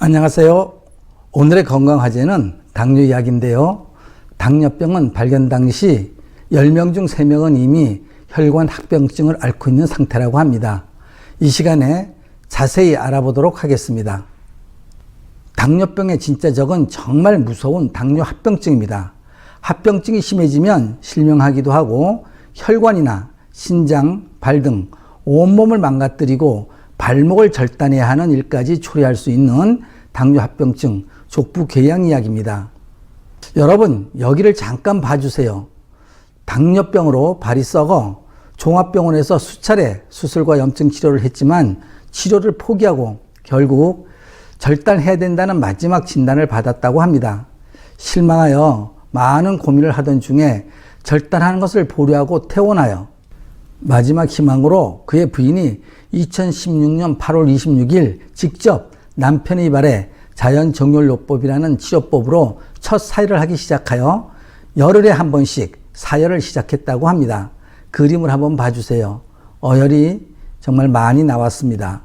안녕하세요. 오늘의 건강 화제는 당뇨 이야기인데요. 당뇨병은 발견 당시 10명 중 3명은 이미 혈관 합병증을 앓고 있는 상태라고 합니다. 이 시간에 자세히 알아보도록 하겠습니다. 당뇨병의 진짜 적은 정말 무서운 당뇨 합병증입니다. 합병증이 심해지면 실명하기도 하고 혈관이나 신장, 발 등 온몸을 망가뜨리고 발목을 절단해야 하는 일까지 초래할 수 있는 당뇨 합병증 족부 궤양 이야기입니다. 여러분 여기를 잠깐 봐주세요. 당뇨병으로 발이 썩어 종합병원에서 수차례 수술과 염증 치료를 했지만 치료를 포기하고 결국 절단해야 된다는 마지막 진단을 받았다고 합니다. 실망하여 많은 고민을 하던 중에 절단하는 것을 보류하고 퇴원하여 마지막 희망으로 그의 부인이 2016년 8월 26일 직접 남편의 발에 자연정렬요법이라는 치료법으로 첫 사혈을 하기 시작하여 열흘에 한 번씩 사혈을 시작했다고 합니다. 그림을 한번 봐주세요. 어혈이 정말 많이 나왔습니다.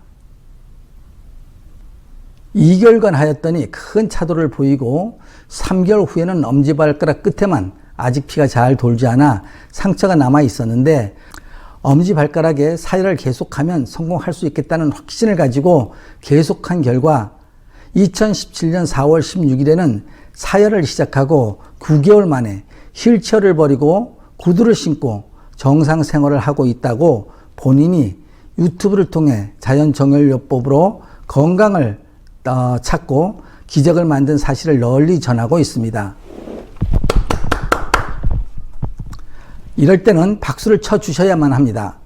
2개월간 하였더니 큰 차도를 보이고 3개월 후에는 엄지발가락 끝에만 아직 피가 잘 돌지 않아 상처가 남아 있었는데 엄지발가락에 사혈을 계속하면 성공할 수 있겠다는 확신을 가지고 계속한 결과 2017년 4월 16일에는 사혈을 시작하고 9개월 만에 휠체어를 버리고 구두를 신고 정상 생활을 하고 있다고 본인이 유튜브를 통해 자연정혈요법으로 건강을 어, 찾고 기적을 만든 사실을 널리 전하고 있습니다. 이럴 때는 박수를 쳐 주셔야만 합니다.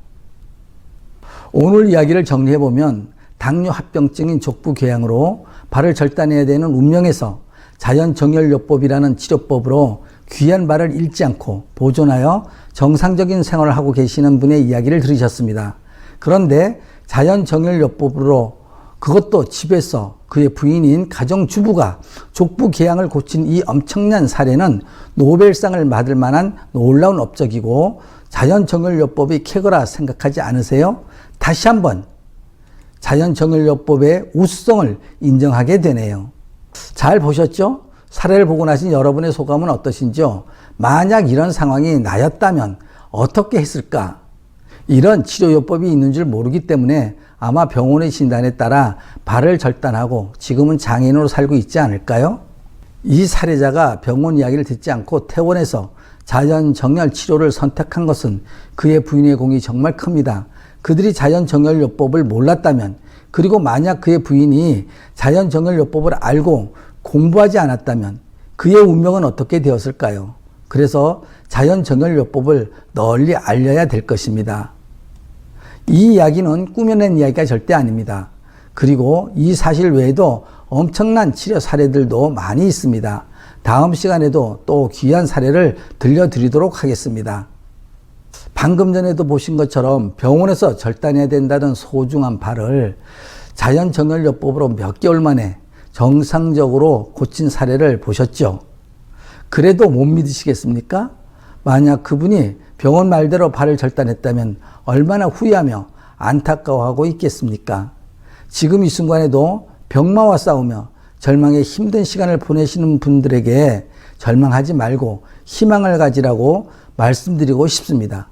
오늘 이야기를 정리해 보면 당뇨 합병증인 족부 궤양으로 발을 절단해야 되는 운명에서 자연정혈요법이라는 치료법으로 귀한 발을 잃지 않고 보존하여 정상적인 생활을 하고 계시는 분의 이야기를 들으셨습니다. 그런데 자연정혈요법으로 그것도 집에서 그의 부인인 가정주부가 족부 궤양을 고친 이 엄청난 사례는 노벨상을 받을 만한 놀라운 업적이고 자연정혈요법이 캐거라 생각하지 않으세요? 다시 한번 자연정혈요법의 우수성을 인정하게 되네요. 잘 보셨죠? 사례를 보고 나신 여러분의 소감은 어떠신지요? 만약 이런 상황이 나였다면 어떻게 했을까? 이런 치료요법이 있는 줄 모르기 때문에 아마 병원의 진단에 따라 발을 절단하고 지금은 장애인으로 살고 있지 않을까요? 이 사례자가 병원 이야기를 듣지 않고 퇴원해서 자연정열 치료를 선택한 것은 그의 부인의 공이 정말 큽니다. 그들이 자연정열요법을 몰랐다면 그리고 만약 그의 부인이 자연정열요법을 알고 공부하지 않았다면 그의 운명은 어떻게 되었을까요? 그래서 자연정열요법을 널리 알려야 될 것입니다. 이 이야기는 꾸며낸 이야기가 절대 아닙니다. 그리고 이 사실 외에도 엄청난 치료 사례들도 많이 있습니다. 다음 시간에도 또 귀한 사례를 들려드리도록 하겠습니다. 방금 전에도 보신 것처럼 병원에서 절단해야 된다는 소중한 발을 자연정혈요법으로 몇 개월 만에 정상적으로 고친 사례를 보셨죠? 그래도 못 믿으시겠습니까? 만약 그분이 병원 말대로 발을 절단했다면 얼마나 후회하며 안타까워하고 있겠습니까? 지금 이 순간에도 병마와 싸우며 절망의 힘든 시간을 보내시는 분들에게 절망하지 말고 희망을 가지라고 말씀드리고 싶습니다.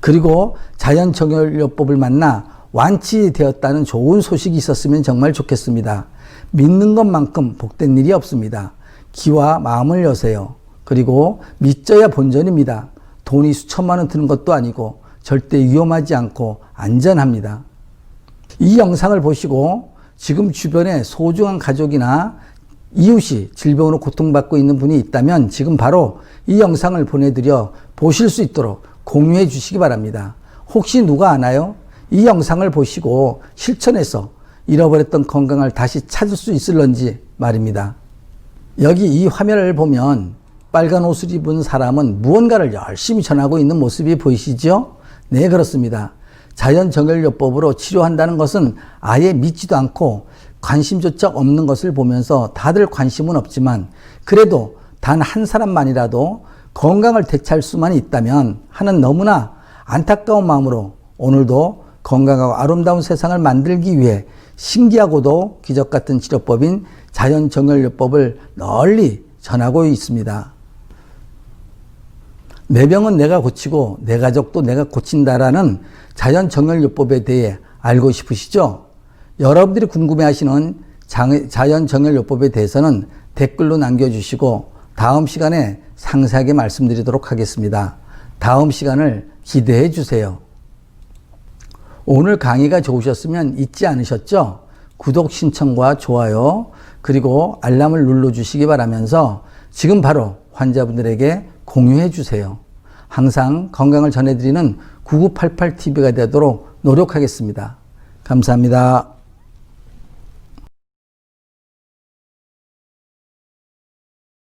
그리고 자연정혈요법을 만나 완치되었다는 좋은 소식이 있었으면 정말 좋겠습니다. 믿는 것만큼 복된 일이 없습니다. 귀와 마음을 여세요. 그리고 믿져야 본전입니다. 돈이 수천만 원 드는 것도 아니고 절대 위험하지 않고 안전합니다. 이 영상을 보시고 지금 주변에 소중한 가족이나 이웃이 질병으로 고통받고 있는 분이 있다면 지금 바로 이 영상을 보내드려 보실 수 있도록 공유해 주시기 바랍니다. 혹시 누가 아나요? 이 영상을 보시고 실천해서 잃어버렸던 건강을 다시 찾을 수 있을런지 말입니다. 여기 이 화면을 보면 빨간 옷을 입은 사람은 무언가를 열심히 전하고 있는 모습이 보이시죠? 네, 그렇습니다. 자연정혈요법으로 치료한다는 것은 아예 믿지도 않고 관심조차 없는 것을 보면서 다들 관심은 없지만 그래도 단 한 사람만이라도 건강을 되찾을 수만 있다면 하는 너무나 안타까운 마음으로 오늘도 건강하고 아름다운 세상을 만들기 위해 신기하고도 기적 같은 치료법인 자연 정열요법을 널리 전하고 있습니다. 내 병은 내가 고치고 내 가족도 내가 고친다라는 자연 정열요법에 대해 알고 싶으시죠? 여러분들이 궁금해하시는 장- 자연 정열요법에 대해서는 댓글로 남겨주시고 다음 시간에 상세하게 말씀드리도록 하겠습니다. 다음 시간을 기대해 주세요. 오늘 강의가 좋으셨으면 잊지 않으셨죠? 구독 신청과 좋아요 그리고 알람을 눌러 주시기 바라면서 지금 바로 환자분들에게 공유해 주세요. 항상 건강을 전해드리는 9988TV가 되도록 노력하겠습니다. 감사합니다.